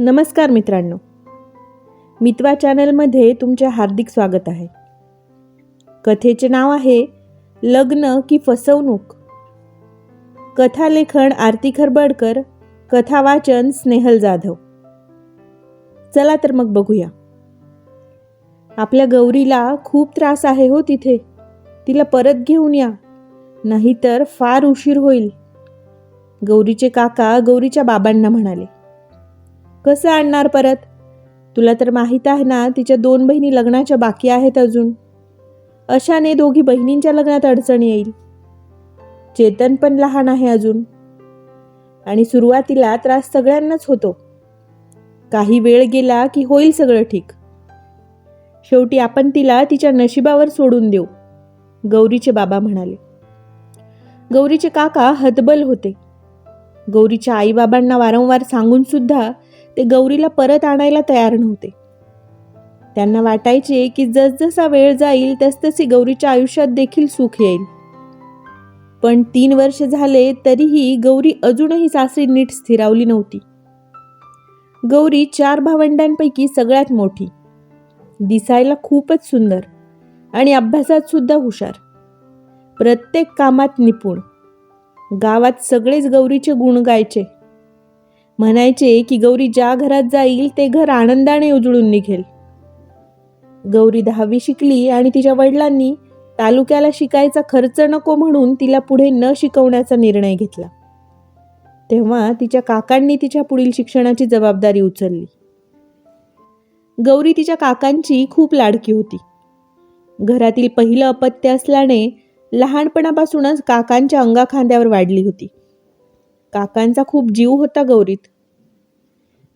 नमस्कार मित्रांनो. मित्वा चॅनलमध्ये तुमचे हार्दिक स्वागत आहे. कथेचे नाव आहे लग्न की फसवणूक. कथालेखन आरती खरबडकर कथा वाचन स्नेहल जाधव. चला तर मग बघूया. आपल्या गौरीला खूप त्रास आहे हो तिथे. तिला परत घेऊन या नाहीतर फार उशीर होईल. गौरीचे काका गौरीच्या बाबांना म्हणाले. कसं आणणार परत? तुला तर माहीत आहे ना तिच्या दोन बहिणी लग्नाच्या बाकी आहेत अजून. अशाने दोघी बहिणींच्या लग्नात अडचण येईल. चेतन पण लहान आहे अजून. आणि सुरुवातीला त्रास सगळ्यांनाच होतो. काही वेळ गेला की होईल सगळं ठीक. शेवटी आपण तिला तिच्या नशिबावर सोडून देऊ गौरीचे बाबा म्हणाले. गौरीचे काका हतबल होते. गौरीच्या आईबाबांना वारंवार सांगून सुद्धा ते गौरीला परत आणायला तयार नव्हते. त्यांना वाटायचे की जसजसा वेळ जाईल तसतशी गौरीच्या आयुष्यात देखील सुख येईल. पण तीन वर्ष झाले तरीही गौरी अजूनही सासरी नीट स्थिरावली नव्हती. गौरी चार भावंडांपैकी सगळ्यात मोठी. दिसायला खूपच सुंदर आणि अभ्यासात सुद्धा हुशार. प्रत्येक कामात निपुण. गावात सगळेच गौरीचे गुण गायचे. म्हणायचे की गौरी ज्या घरात जाईल ते घर आनंदाने उजळून निघेल. गौरी दहावी शिकली आणि तिच्या वडिलांनी तालुक्याला शिकायचा खर्च नको म्हणून तिला पुढे न शिकवण्याचा निर्णय घेतला. तेव्हा तिच्या काकांनी तिच्या पुढील शिक्षणाची जबाबदारी उचलली. गौरी तिच्या काकांची खूप लाडकी होती. घरातील पहिलं अपत्य असल्याने लहानपणापासूनच काकांच्या अंगाखांद्यावर वाढली होती. काकांचा खूप जीव होता गौरीत.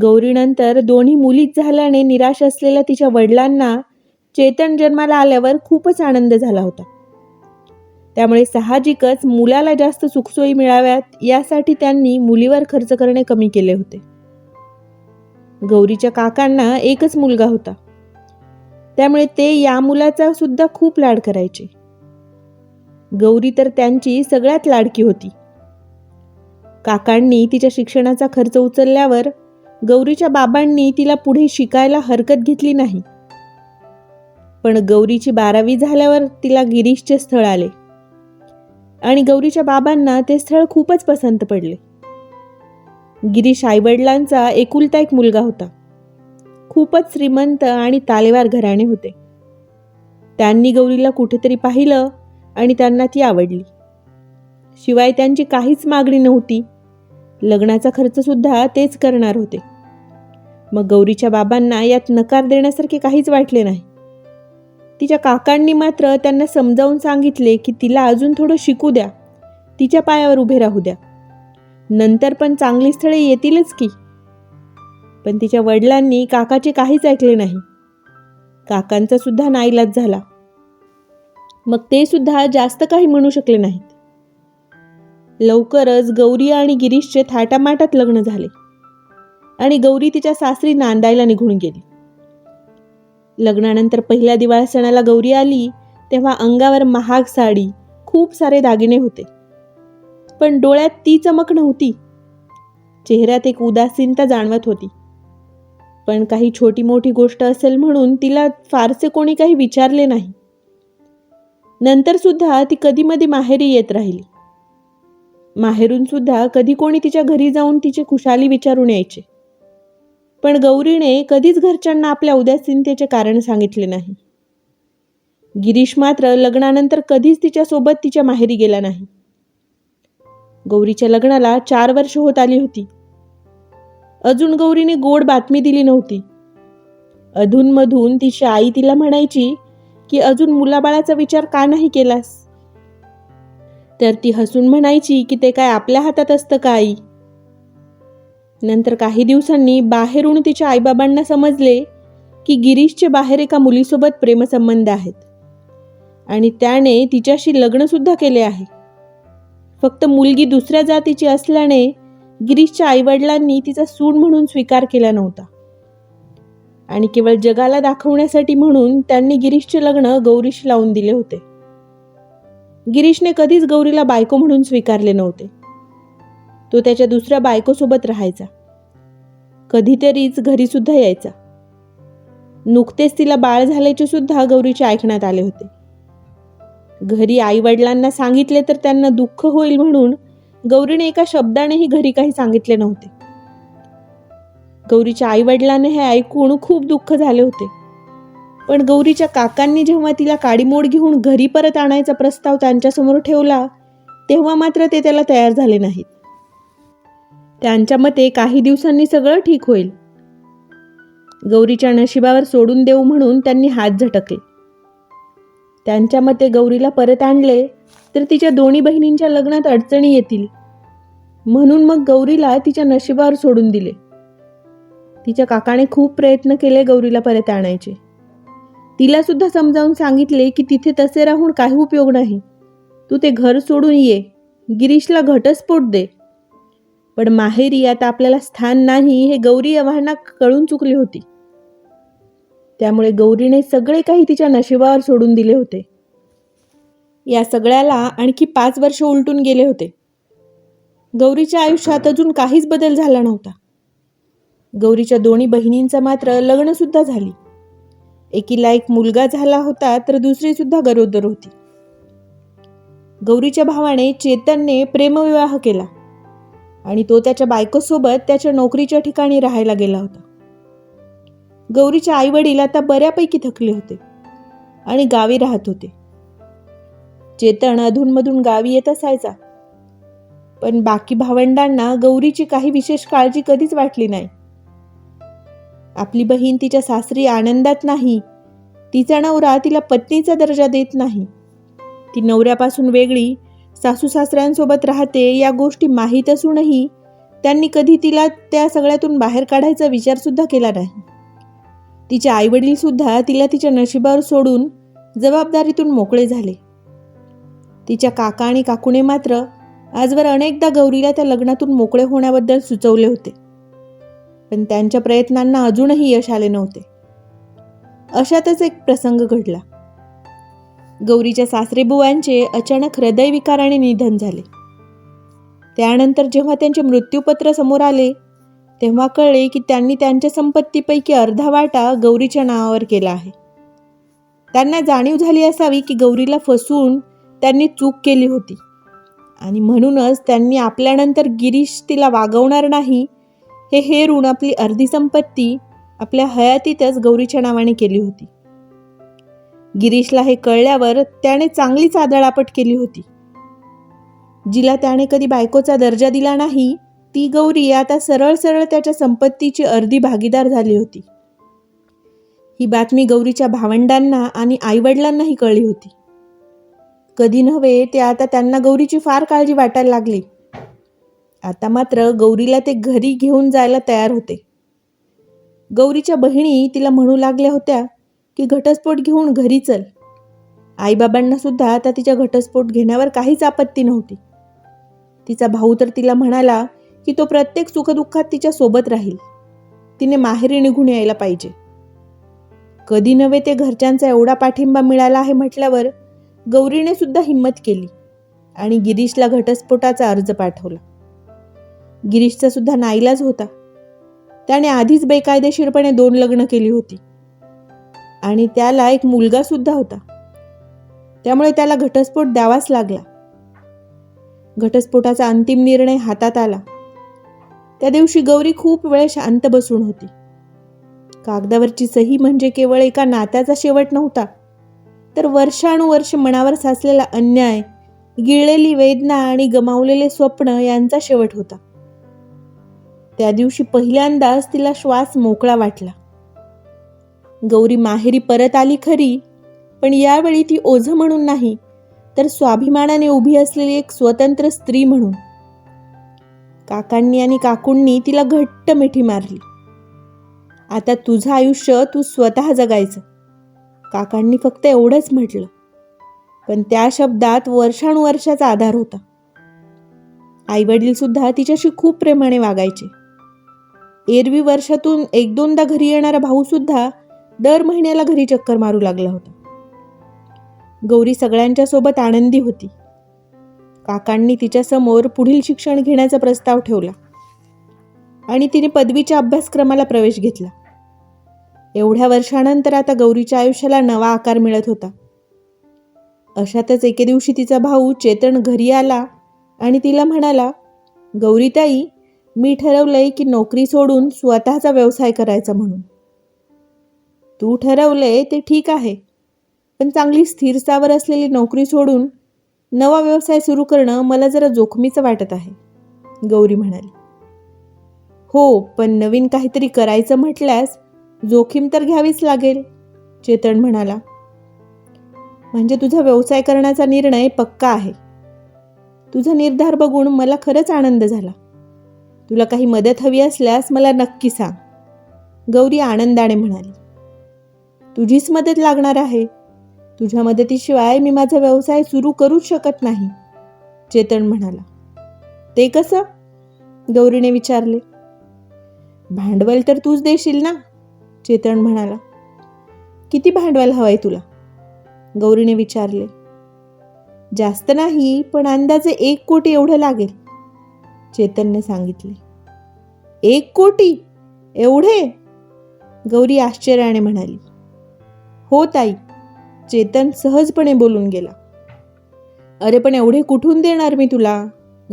गौरीनंतर दोन्ही मुलीच झाल्याने निराश असलेल्या तिच्या वडिलांना चेतन जन्माला आल्यावर खूपच आनंद झाला होता. त्यामुळे साहजिकच मुलाला जास्त सुखसोयी मिळाव्यात यासाठी त्यांनी मुलीवर खर्च करणे कमी केले होते. गौरीच्या काकांना एकच मुलगा होता. त्यामुळे ते या मुलाचा सुद्धा खूप लाड करायचे. गौरी तर त्यांची सगळ्यात लाडकी होती. काकांनी तिच्या शिक्षणाचा खर्च उचलल्यावर गौरीच्या बाबांनी तिला पुढे शिकायला हरकत घेतली नाही. पण गौरीची बारावी झाल्यावर तिला गिरीशचे स्थळ आले. आणि गौरीच्या बाबांना ते स्थळ खूपच पसंत पडले. गिरीश आईवडिलांचा एकुलता एक मुलगा होता. खूपच श्रीमंत आणि तालेवार घराणे होते. त्यांनी गौरीला कुठेतरी पाहिलं आणि त्यांना ती आवडली. शिवाय त्यांची काहीच मागणी नव्हती. लग्नाचा खर्च सुद्धा तेच करणार होते. मग गौरीच्या बाबांना यात नकार देण्यासारखे काहीच वाटले नाही. तिच्या काकांनी मात्र त्यांना समजावून सांगितले की तिला अजून थोडं शिकू द्या. तिच्या पायावर उभे राहू द्या. नंतर पण चांगली स्थळे येतीलच की. पण तिच्या वडिलांनी काकाचे काहीच ऐकले नाही. काकांचा सुद्धा नाईलाज झाला. मग ते सुद्धा जास्त काही म्हणू शकले नाहीत. लवकरच गौरी आणि गिरीशचे थाटामाटात लग्न झाले. आणि गौरी तिच्या सासरी नांदायला निघून गेली. लग्नानंतर पहिल्या दिवाळी सणाला गौरी आली तेव्हा अंगावर महाग साडी खूप सारे दागिने होते. पण डोळ्यात ती चमक नव्हती. चेहऱ्यात एक उदासीनता जाणवत होती. पण काही छोटी मोठी गोष्ट असेल म्हणून तिला फारसे कोणी काही विचारले नाही. नंतर सुद्धा ती कधी मधी माहेरी येत राहिली. माहेरून सुद्धा कधी कोणी तिच्या घरी जाऊन तिचे खुशाली विचारून यायचे. पण गौरीने कधीच घरच्यांना आपल्या उदासीनतेचे कारण सांगितले नाही. गिरीश मात्र लग्नानंतर कधीच तिच्यासोबत तिच्या माहेरी गेला नाही. गौरीच्या लग्नाला चार वर्ष होत आली होती. अजून गौरीने गोड बातमी दिली नव्हती. अधूनमधून तिची आई तिला म्हणायची की अजून मुलाबाळाचा विचार का नाही केलास? तर ती हसून म्हणायची की ते काय आपल्या हातात असतं काही नंतर काही दिवसांनी बाहेरून तिच्या आईबाबांना समजले की गिरीशचे बाहेर एका मुलीसोबत प्रेमसंबंध आहेत. आणि त्याने तिच्याशी लग्नसुद्धा केले आहे. फक्त मुलगी दुसऱ्या जातीची असल्याने गिरीशच्या आईवडिलांनी तिचा सूड म्हणून स्वीकार केला नव्हता. आणि केवळ जगाला दाखवण्यासाठी म्हणून त्यांनी गिरीशचे लग्न गौरीशी लावून दिले होते. गिरीशने कधीच गौरीला बायको म्हणून स्वीकारले नव्हते. तो त्याच्या दुसऱ्या बायकोसोबत राहायचा. कधीतरीच घरीसुद्धा यायचा. नुकतेच तिला बाळ झाल्याचे सुद्धा गौरीचे ऐकण्यात आले होते. घरी आई वडिलांना सांगितले तर त्यांना दुःख होईल म्हणून गौरीने एका शब्दानेही घरी काही सांगितले नव्हते. गौरीच्या आई वडिलांना हे ऐकून खूप दुःख झाले होते. पण गौरीच्या काकांनी जेव्हा तिला काडीमोड घेऊन घरी परत आणायचा प्रस्ताव त्यांच्यासमोर ठेवला तेव्हा मात्र ते त्याला तयार झाले नाहीत. त्यांच्या मते काही दिवसांनी सगळं ठीक होईल. गौरीच्या नशिबावर सोडून देऊ म्हणून त्यांनी हात झटकले. त्यांच्या मते गौरीला परत आणले तर तिच्या दोन्ही बहिणींच्या लग्नात अडचणी येतील. म्हणून मग गौरीला तिच्या नशिबावर सोडून दिले. तिच्या काकाने खूप प्रयत्न केले गौरीला परत आणायचे. तिला सुद्धा समजावून सांगितले की तिथे तसे राहून काही उपयोग नाही. तू ते घर सोडून ये. गिरीशला घटस्फोट दे. पण माहेरी आता आपल्याला स्थान नाही हे गौरी आव्हाना कळून चुकली होती. त्यामुळे गौरीने सगळे काही तिच्या नशिबावर सोडून दिले होते. या सगळ्याला आणखी पाच वर्ष उलटून गेले होते. गौरीच्या आयुष्यात अजून काहीच बदल झाला नव्हता. गौरीच्या दोन्ही बहिणींचं मात्र लग्नसुद्धा झाली. एकीला एक मुलगा झाला होता तर दुसरी सुद्धा गरोदर होती. गौरीच्या भावाने चेतनने प्रेमविवाह केला आणि तो त्याच्या बायकोसोबत त्याच्या नोकरीच्या ठिकाणी राहायला गेला होता. गौरीचे आई वडील आता बऱ्यापैकी थकले होते आणि गावी राहत होते. चेतन अधूनमधून गावी येत असायचा पण बाकी भावंडांना गौरीची काही विशेष काळजी कधीच वाटली नाही. आपली बहीण तिच्या सासरी आनंदात नाही. तिचा नवरा तिला पत्नीचा दर्जा देत नाही. ती नवऱ्यापासून वेगळी सासू सासऱ्यांसोबत राहते या गोष्टी माहीत असूनही त्यांनी कधी तिला त्या सगळ्यातून बाहेर काढायचा विचारसुद्धा केला नाही. तिचे आईवडीलसुद्धा तिला तिच्या नशिबावर सोडून जबाबदारीतून मोकळे झाले. तिच्या काका आणि काकूने मात्र आजवर अनेकदा गौरीला त्या लग्नातून मोकळे होण्याबद्दल सुचवले होते. पण त्यांच्या प्रयत्नांना अजूनही यश आले नव्हते. अशातच एक प्रसंग घडला. गौरीच्या सासरेबुवांचे अचानक हृदयविकाराने निधन झाले. त्यानंतर जेव्हा त्यांचे मृत्यूपत्र समोर आले तेव्हा कळले की त्यांनी त्यांच्या संपत्तीपैकी अर्धा वाटा गौरीच्या नावावर केला आहे. त्यांना जाणीव झाली असावी की गौरीला फसवून त्यांनी चूक केली होती. आणि म्हणूनच त्यांनी आपल्यानंतर गिरीश तिला वागवणार नाही हे हे ऋण आपली अर्धी संपत्ती आपल्या हयातीतच गौरीच्या नावाने केली होती. गिरीशला हे कळल्यावर त्याने चांगलीच आदळापट केली होती. जिला त्याने कधी बायकोचा दर्जा दिला नाही ती गौरी आता सरळ सरळ त्याच्या संपत्तीची अर्धी भागीदार झाली होती. ही बातमी गौरीच्या भावंडांना आणि आईवडिलांनाही कळली होती. कधी नव्हे ते आता त्यांना गौरीची फार काळजी वाटायला लागली. आता मात्र गौरीला ते घरी घेऊन जायला तयार होते. गौरीच्या बहिणी तिला म्हणू लागल्या होत्या की घटस्फोट घेऊन घरी चल. आईबाबांना सुद्धा आता तिच्या घटस्फोट घेण्यावर काहीच आपत्ती नव्हती. तिचा भाऊ तर तिला म्हणाला की तो प्रत्येक सुखदुःखात तिच्या सोबत राहील. तिने माहेरी निघून यायला पाहिजे. कधी नव्हे ते घरच्यांचा एवढा पाठिंबा मिळाला आहे म्हटल्यावर गौरीने सुद्धा हिंमत केली आणि गिरीशला घटस्फोटाचा अर्ज पाठवला. गिरीशचा सुद्धा नाईलाज होता. त्याने आधीच बेकायदेशीरपणे दोन लग्न केली होती. आणि त्याला एक मुलगा सुद्धा होता. त्यामुळे त्याला घटस्फोट द्यावाच लागला. घटस्फोटाचा अंतिम निर्णय हातात आला. त्या दिवशी गौरी खूप वेळ शांत बसून होती. कागदावरची सही म्हणजे केवळ एका नात्याचा शेवट नव्हता तर वर्षानुवर्ष मनावर साचलेला अन्याय गिळलेली वेदना आणि गमावलेले स्वप्न यांचा शेवट होता. त्या दिवशी पहिल्यांदाच तिला श्वास मोकळा वाटला. गौरी माहेरी परत आली खरी पण यावेळी ती ओझ म्हणून नाही तर स्वाभिमानाने उभी असलेली एक स्वतंत्र स्त्री म्हणून. काकांनी आणि काकूंनी तिला घट्ट मिठी मारली. आता तुझं आयुष्य तू स्वतः जगायचं. काकांनी फक्त एवढंच म्हटलं. पण त्या शब्दात वर्षानुवर्षाचा आधार होता. आईवडील सुद्धा तिच्याशी खूप प्रेमाने वागायचे. एरवी वर्षातून एक दोनदा घरी येणारा भाऊसुद्धा दर महिन्याला घरी चक्कर मारू लागला होता. गौरी सगळ्यांच्या सोबत आनंदी होती. काकांनी तिच्यासमोर पुढील शिक्षण घेण्याचा प्रस्ताव ठेवला आणि तिने पदवीच्या अभ्यासक्रमाला प्रवेश घेतला. एवढ्या वर्षानंतर आता गौरीच्या आयुष्याला नवा आकार मिळत होता. अशातच एके दिवशी तिचा भाऊ चेतन घरी आला आणि तिला म्हणाला गौरीताई मी ठरवलंय की नोकरी सोडून स्वतःचा व्यवसाय करायचा म्हणून. तू ठरवलंय ते ठीक आहे पण चांगली स्थिरतावर असलेली नोकरी सोडून नवा व्यवसाय सुरू करणं मला जरा जोखमीचं वाटत आहे गौरी म्हणाली. हो पण नवीन काहीतरी करायचं म्हटल्यास जोखीम तर घ्यावीच लागेल चेतन म्हणाला. म्हणजे तुझा व्यवसाय करण्याचा निर्णय पक्का आहे. तुझा निर्धार बघून मला खरंच आनंद झाला. तुला काही मदत हवी असल्यास मला नक्की सांग. गौरी आनंदाने म्हणाली. तुझीच मदत लागणार आहे. तुझ्या मदतीशिवाय मी माझा व्यवसाय सुरू करूच शकत नाही चेतन म्हणाला. ते कसं? गौरीने विचारले. भांडवल तर तूच देशील ना? चेतन म्हणाला. किती भांडवल हवंय तुला? गौरीने विचारले. जास्त नाही पण अंदाजे एक कोटी एवढं लागेल. चेतनने सांगितले. एक कोटी? एवढे? गौरी आश्चर्याने म्हणाली. हो ताई चेतन सहजपणे बोलून गेला. अरे पण एवढे कुठून देणार मी तुला?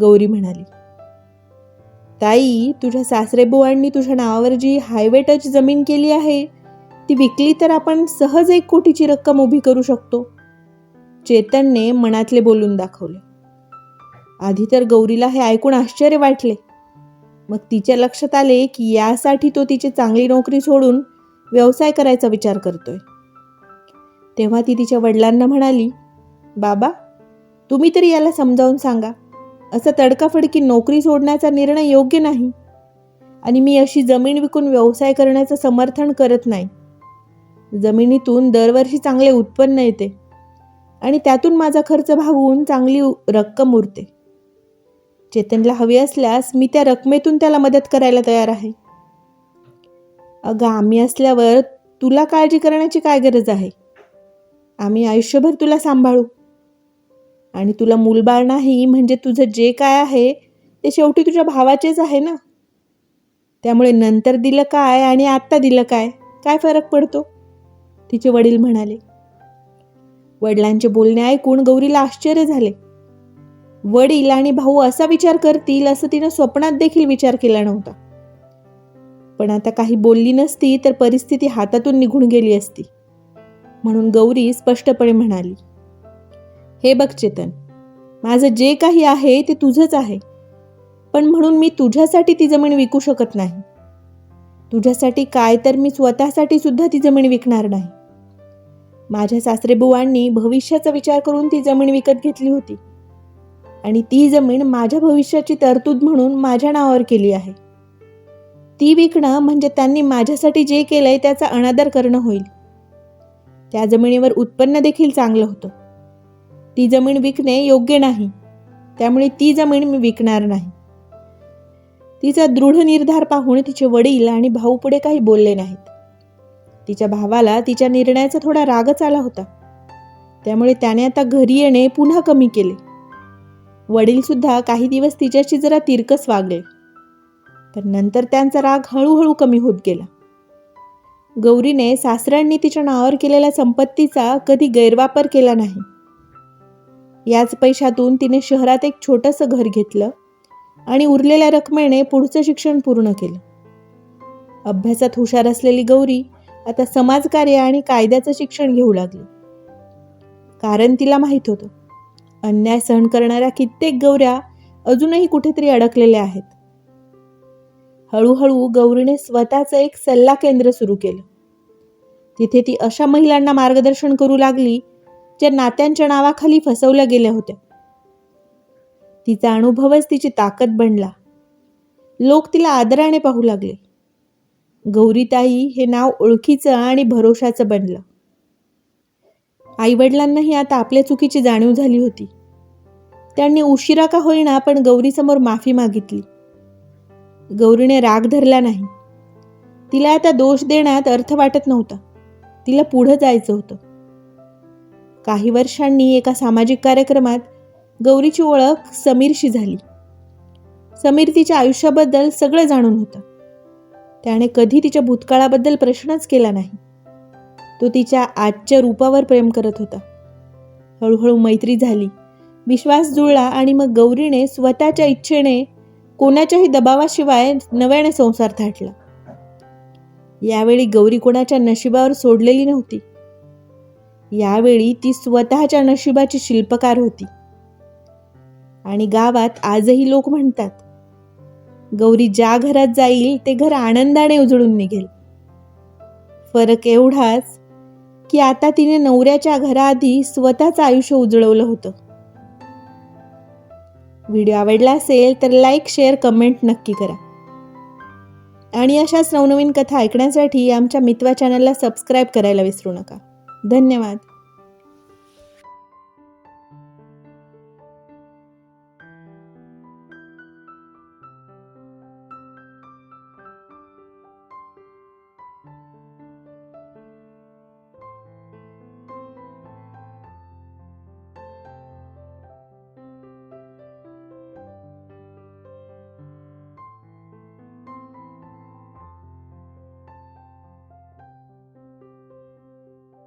गौरी म्हणाली. ताई तुझ्या सासरेबुवांनी तुझ्या नावावर जी हायवे टच जमीन केली आहे ती विकली तर आपण सहज एक कोटीची रक्कम उभी करू शकतो. चेतनने मनातले बोलून दाखवले. आधी तर गौरीला हे ऐकून आश्चर्य वाटले. मग तिच्या लक्षात आले की यासाठी तो तिची चांगली नोकरी सोडून व्यवसाय करायचा विचार करतोय. तेव्हा ती तिच्या वडिलांना म्हणाली बाबा तुम्ही तरी याला समजावून सांगा. असं तडकाफडकी नोकरी सोडण्याचा निर्णय योग्य नाही. आणि मी अशी जमीन विकून व्यवसाय करण्याचं समर्थन करत नाही. जमिनीतून दरवर्षी चांगले उत्पन्न येते आणि त्यातून माझा खर्च भागवून चांगली उ- रक्कम उरते. चेतनला हवी असल्यास मी त्या रकमेतून त्याला मदत करायला तयार आहे. अगं आम्ही असल्यावर तुला काळजी करण्याची काय गरज आहे? आम्ही आयुष्यभर तुला सांभाळू. आणि तुला मूलबाळ नाही म्हणजे तुझं जे काय आहे ते शेवटी तुझ्या भावाचेच आहे ना? त्यामुळे नंतर दिलं काय आणि आत्ता दिलं काय काय फरक पडतो? तिचे वडील म्हणाले. वडिलांचे बोलणे ऐकून गौरीला आश्चर्य झाले. वडील आणि भाऊ असा विचार करतील असं तिनं स्वप्नात देखील विचार केला नव्हता. पण आता काही बोलली नसती तर परिस्थिती हातातून निघून गेली असती. म्हणून गौरी स्पष्टपणे म्हणाली हे बघ चेतन माझं जे काही आहे ते तुझंच आहे. पण म्हणून मी तुझ्यासाठी ती जमीन विकू शकत नाही. तुझ्यासाठी काय तर मी स्वतःसाठी सुद्धा ती जमीन विकणार नाही. माझ्या सासरेबुवांनी भविष्याचा विचार करून ती जमीन विकत घेतली होती. आणि ती जमीन माझ्या भविष्याची तरतूद म्हणून माझ्या नावावर केली आहे. ती विकणं म्हणजे त्यांनी माझ्यासाठी जे केलंय त्याचा अनादर करणं होईल. त्या जमिनीवर उत्पन्न देखील चांगलं होतं. ती जमीन विकणे योग्य नाही. त्यामुळे ती जमीन मी विकणार नाही. तिचा दृढ निर्धार पाहून तिचे वडील आणि भाऊ पुढे काही बोलले नाहीत. तिच्या भावाला तिच्या निर्णयाचा थोडा रागच आला होता. त्यामुळे त्याने आता घरी येणे पुन्हा कमी केले. वडीलसुद्धा काही दिवस तिच्याशी जरा तिरकस वागले. पण नंतर त्यांचा राग हळूहळू कमी होत गेला. गौरीने सासऱ्यांनी तिच्या नावावर केलेल्या संपत्तीचा कधी गैरवापर केला नाही. याच पैशातून तिने शहरात एक छोटंसं घर घेतलं आणि उरलेल्या रकमेने पुढचं शिक्षण पूर्ण केलं. अभ्यासात हुशार असलेली गौरी आता समाजकार्य आणि कायद्याचं शिक्षण घेऊ लागली. कारण तिला माहीत होतं अन्याय सहन करणाऱ्या कित्येक गौऱ्या अजूनही कुठेतरी अडकलेल्या आहेत. हळूहळू गौरीने स्वतःचं एक सल्ला केंद्र सुरू केलं. तिथे ती अशा महिलांना मार्गदर्शन करू लागली ज्या नात्यांच्या नावाखाली फसवल्या गेल्या होत्या. तिचा अनुभवच तिची ताकद बनला. लोक तिला आदराने पाहू लागले. गौरीताई हे नाव ओळखीचं आणि भरोशाचं बनलं. आईवडिलांनाही आता आपल्या चुकीची जाणीव झाली होती. त्यांनी उशिरा का होईना पण गौरीसमोर माफी मागितली. गौरीने राग धरला नाही. तिला आता दोष देण्यात अर्थ वाटत नव्हता. तिला पुढं जायचं होतं. काही वर्षांनी एका सामाजिक कार्यक्रमात गौरीची ओळख समीरशी झाली. समीर तिच्या आयुष्याबद्दल सगळं जाणून होता. त्याने कधी तिच्या भूतकाळाबद्दल प्रश्नच केला नाही. तो तिच्या आजच्या रूपावर प्रेम करत होता. हळूहळू मैत्री झाली. विश्वास जुळला आणि मग गौरीने स्वतःच्या इच्छेने कोणाच्याही दबावाशिवाय नव्याने संसार थाटला. यावेळी गौरी कोणाच्या नशिबावर सोडलेली नव्हती. यावेळी ती स्वतःच्या नशिबाची शिल्पकार होती. आणि गावात आजही लोक म्हणतात गौरी ज्या घरात जाईल ते घर आनंदाने उजळून निघेल. फरक एवढाच की आता तिने नवऱ्याच्या घराआधी स्वतःचं आयुष्य उजळवलं होतं. व्हिडिओ आवडला असेल तर लाईक शेअर कमेंट नक्की करा. आणि अशाच नवनवीन कथा ऐकण्यासाठी आमच्या मित्वा चॅनलला सबस्क्राईब करायला विसरू नका. धन्यवाद.